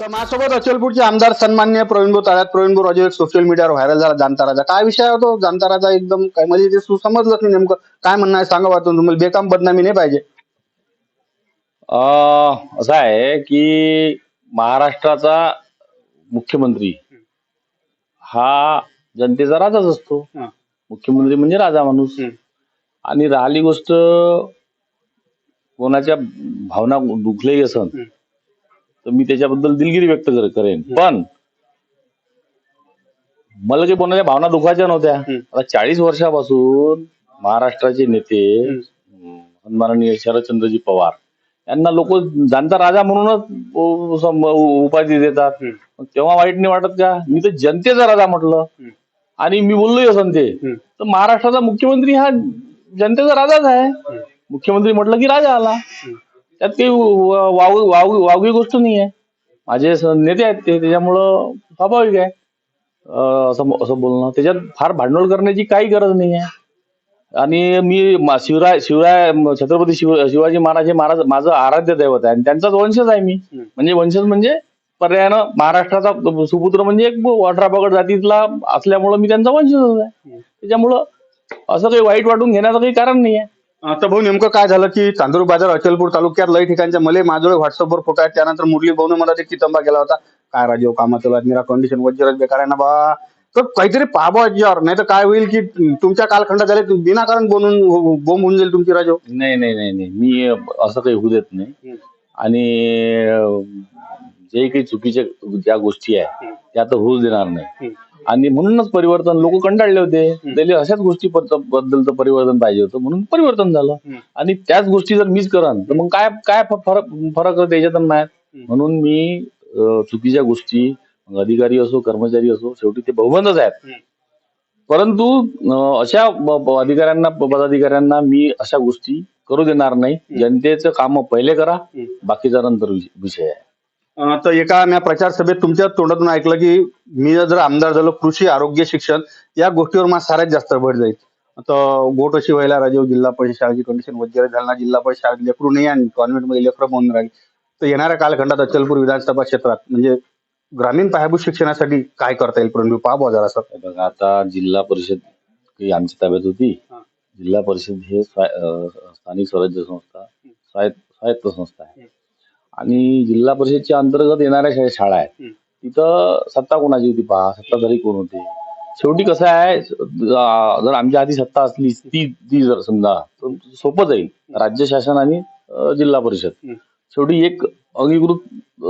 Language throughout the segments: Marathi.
तर माझ्यासोबत अचलपूरचे आमदार सन्मान्य प्रवीणभाऊ ताळ्यात प्रवीणभाऊ राजू एक सोशल मीडियावर व्हायरल झाला जाणताराचा काय विषय होतो? जाणताराचा एकदम काय म्हणजे ते समजलंच नाही नेमकं. काय म्हणणं आहे सांगा वाटून तुम्हाला बेकाम बदनामी नाही पाहिजे. अं, असं आहे की महाराष्ट्राचा मुख्यमंत्री हा जनतेचा राजाच असतो. हा. मुख्यमंत्री म्हणजे राजा माणूस. हम्म. आणि राहिली गोष्ट कोणाच्या भावना दुखल्याही असन हम्म. तर मी त्याच्याबद्दल दिलगिरी व्यक्त कर- करेन. पण मला काही कोणाच्या भावना दुखायच्या नव्हत्या. आता चाळीस वर्षापासून महाराष्ट्राचे नेते सन्माननीय शरदचंद्रजी पवार यांना लोक जाणता राजा म्हणूनच उपाधी देतात. तेव्हा वाईट नाही वाटत का? मी तर जनतेचा राजा म्हटलं. आणि मी बोललोय असं ते. तर महाराष्ट्राचा मुख्यमंत्री हा जनतेचा राजाच आहे. मुख्यमंत्री म्हटलं की राजा आला. त्यात काही वाव वाव वावगी गोष्ट नाही आहे माझे स- नेते आहेत ते त्याच्यामुळं स्वाभाविक आहे. अं, असं असं बोलणं. त्याच्यात फार भांडवल करण्याची काही गरज नाही आहे आणि मी मा- शिवराय शिवराय म- छत्रपती शिव शिवाजी महाराज हे महाराज माझं आराध्य दैवत आहे. आणि त्यांचाच वंशज आहे मी. हम्म. म्हणजे वंशज म्हणजे पर्यायानं महाराष्ट्राचा सुपुत्र म्हणजे एक अठरा पगड जातीतला असल्यामुळं मी त्यांचा वंशजच आहे. त्याच्यामुळं असं काही वाईट वाटून घेण्याचं काही कारण नाही आहे आता भाऊ नेमकं काय झालं की चांदूर बाजार अचलपूर तालुक्यात लई ठिकाणच्या मले माझोळे व्हॉट्सअपवर फोटो आहेत. त्यानंतर मुरली भाऊने मला ते कितंबा केला होता. काय राजीव कामाचं बातमीला कंडिशन वज्रच बेकार आहे ना बा. तर काहीतरी पाहावं याच्यावर नाही तर काय होईल की तुमच्या कालखंडात झाले विनाकारण बोलून बोंब होऊन जाईल तुमची राजो. नाही नाही नाही नाही. मी असं काही होऊ देत नाही. आणि जे काही चुकीच्या ज्या गोष्टी आहे त्या तर होऊच देणार नाही. आणि म्हणूनच परिवर्तन लोक कंटाळले होते. त्याला अशाच गोष्टी बद्दलचं परिवर्तन पाहिजे होतं. म्हणून परिवर्तन झालं. आणि त्याच गोष्टी जर मीच करन तर मग काय काय फरक फरक त्याच्यात नाही म्हणून मी चुकीच्या गोष्टी अधिकारी असो कर्मचारी असो शेवटी ते बहुमतच आहेत. परंतु अशा अधिकाऱ्यांना पदाधिकाऱ्यांना मी अशा गोष्टी करू देणार नाही. जनतेचं काम पहिले करा. बाकीचा नंतर विष- विषय आहे. तर एका मी प्रचार सभेत तुमच्या तोंडातून ऐकलं की मी जर आमदार झालो कृषी आरोग्य शिक्षण या गोष्टीवर मला साऱ्यात जास्त भर जाईल. तर गोट अशी व्हायला राजीव जिल्हा परिषद शाळेची कंडिशन वगैरे झाला जिल्हा परिषद शाळेत लेकरू नाही आणि कॉन्व्हेंटमध्ये लेकरं म्हणून राहील. तर येणाऱ्या कालखंडात अचलपूर विधानसभा क्षेत्रात म्हणजे ग्रामीण पायाभूत शिक्षणासाठी काय करता येईल पहा बुवा जरा सर हे बघा आता जिल्हा परिषद काही आमच्या ताब्यात होती. हा. जिल्हा परिषद हे स्थानिक स्वराज्य संस्था स्वायत्त स्वायत्त संस्था आहे. आणि जिल्हा परिषदच्या अंतर्गत येणाऱ्या शा- शाळा आहेत. तिथं सत्ता कोणाची होती पहा? सत्ताधारी कोण होते? शेवटी कसं आहे जर आमच्या आधी सत्ता असली ती ती जर समजा तर सोपं जाईल. राज्य शासन आणि अं, जिल्हा परिषद. शेवटी एक अंगीकृत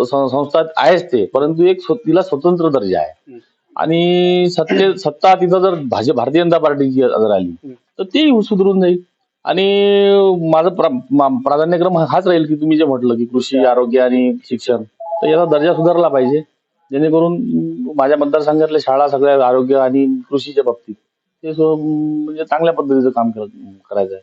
सं- संस्था आहेच ते परंतु एक स्व- तिला स्वतंत्र दर्जा आहे. आणि सत्ते सत्ता तिथं जर भाजप भारतीय जनता पार्टीची जर आली तर तेही सुधरून जाईल. आणि माझं प्रा- मा- प्राधान्यक्रम हाच राहील की तुम्ही जे म्हटलं की कृषी आरोग्य आणि शिक्षण तर याचा दर्जा सुधारला पाहिजे. जेणेकरून अं, माझ्या मतदारसंघातल्या शाळा सगळ्या आरोग्य आणि कृषीच्या बाबतीत ते सो- म्हणजे चांगल्या पद्धतीचं काम कर- करायचं आहे.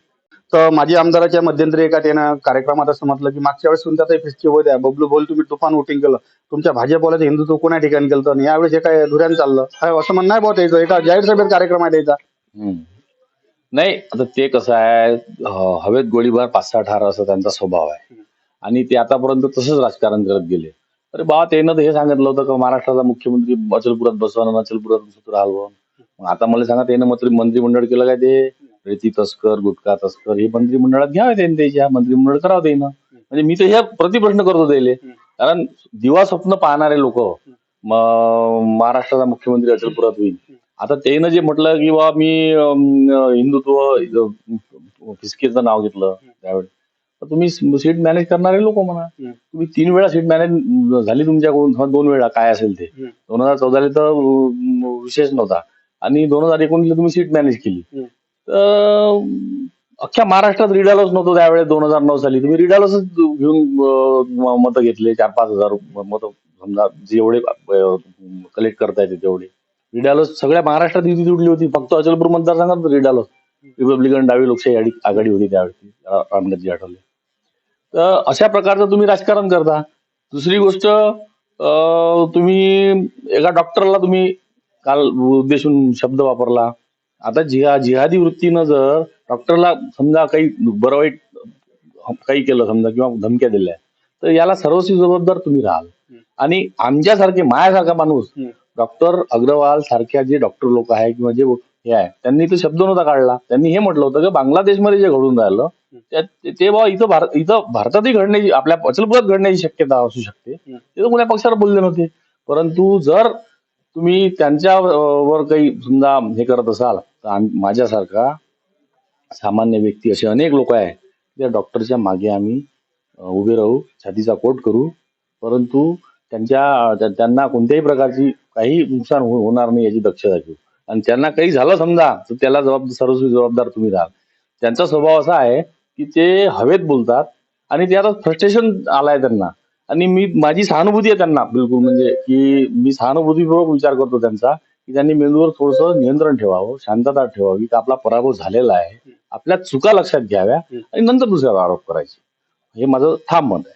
तर माजी आमदाराच्या मध्यंतरी एका त्यानं कार्यक्रमात असं म्हटलं की मागच्या वेळेस फिस्की होऊ द्या बबलू बोल तुम्ही तुफान वोटिंग केलं. तुमच्या भाजपवाल्याचं हिंदुत्व कोणा ठिकाणी केलं आणि यावेळेस हे काय धुऱ्यान चाललं? काय असं म्हणणं आहे बहुत यायचं एका जाहीर सभेत कार्यक्रम आहे त्याचा. हम्म. नाही आता ते कसं आहे हवेत गोळीबार पाच सहा ठार असं त्यांचा स्वभाव आहे. आणि ते आतापर्यंत तसंच राजकारण करत गेले. अरे बा त्यानं तर हे सांगितलं होतं का महाराष्ट्राचा मुख्यमंत्री अचलपुरात बसवा अचलपुरात सूत्र हलवा मग आता मला सांगा त्यानं मंत्री मंत्रिमंडळ केलं काय ते? रेती तस्कर गुटखा तस्कर हे मंत्रिमंडळात घ्यावे त्यांनी त्याच्या मंत्रिमंडळ करावं त्यानं. म्हणजे मी तर ह्या प्रतिप्रश्न करतो त्याले. कारण दिवा स्वप्न पाहणारे लोक महाराष्ट्राचा मुख्यमंत्री अचलपुरात होईल. आता त्यानं जे म्हटलं की बा मी अं, हिंदुत्व फिसकीचं नाव घेतलं त्यावेळेस तर तुम्ही सीट मॅनेज करणारे लोक म्हणा. तुम्ही तीन वेळा सीट मॅनेज झाली तुमच्याकडून किंवा दोन वेळा काय असेल ते. दोन हजार चौदाला तर अं, विशेष नव्हता. आणि दोन हजार एकोणीसला तुम्ही सीट मॅनेज केली. तर अख्ख्या महाराष्ट्रात रिडालच नव्हतं त्यावेळेस दोन हजार नऊ साली. तुम्ही रिडालच घेऊन मतं घेतले चार पाच हजार मतं समजा जेवढे कलेक्ट करता येते तेवढे. रिडालस सगळ्या महाराष्ट्रात युती तुटली होती. फक्त अचलपूर मतदारसंघात रिडालस. रिपब्लिकन डावी लोकशाही आघाडी आघाडी होती त्यावेळी. रामदासजी आठवले. तर अशा प्रकारचं तुम्ही राजकारण करता. दुसरी गोष्ट अं, तुम्ही एका डॉक्टरला तुम्ही काल उद्देशून शब्द वापरला. आता जिहा जिहादी वृत्तीनं जर डॉक्टरला समजा काही बरं वाईट काही केलं समजा किंवा धमक्या दिल्या तर याला सर्वस्वी जबाबदार तुम्ही राहाल. आणि आमच्यासारखे माझ्यासारखा माणूस. डॉक्टर अग्रवाल सारख्या जे डॉक्टर लोक आहे किंवा जे हे आहे त्यांनी तो शब्द नव्हता काढला. त्यांनी हे म्हटलं होतं की बांगलादेशमध्ये जे घडून राहिलं ते- बाबा इथं भारत इथं भारतातही घडण्याची आपल्या अचलपुरात घडण्याची शक्यता असू शकते. ते तर कोण्या पक्षाला बोलले नव्हते. परंतु जर तुम्ही त्यांच्या अं, वर काही समजा हे करत असाल तर माझ्यासारखा सामान्य व्यक्ती असे अनेक लोक आहे त्या डॉक्टरच्या मागे आम्ही उभे राहू छातीचा कोट करू. परंतु त्यांच्या त्यांना कोणत्याही प्रकारची काही नुकसान हो-, होणार नाही याची दक्षता घेऊ. आणि त्यांना काही झालं समजा तर त्याला जबाबदार सर्वस्वी जबाबदार तुम्ही राहाल. त्यांचा स्वभाव असा आहे की ते हवेत बोलतात आणि ते आता फ्रस्ट्रेशन आलाय त्यांना. आणि मी माझी सहानुभूती आहे त्यांना बिलकुल म्हणजे की मी सहानुभूतीपूर्वक विचार करतो त्यांचा की त्यांनी मेंदूवर थोडस नियंत्रण ठेवावं शांतता ठेवावी की आपला पराभव झालेला आहे. आपल्या चुका लक्षात घ्याव्या आणि नंतर दुसऱ्यावर आरोप करायचे. हे माझं ठाम मत आहे.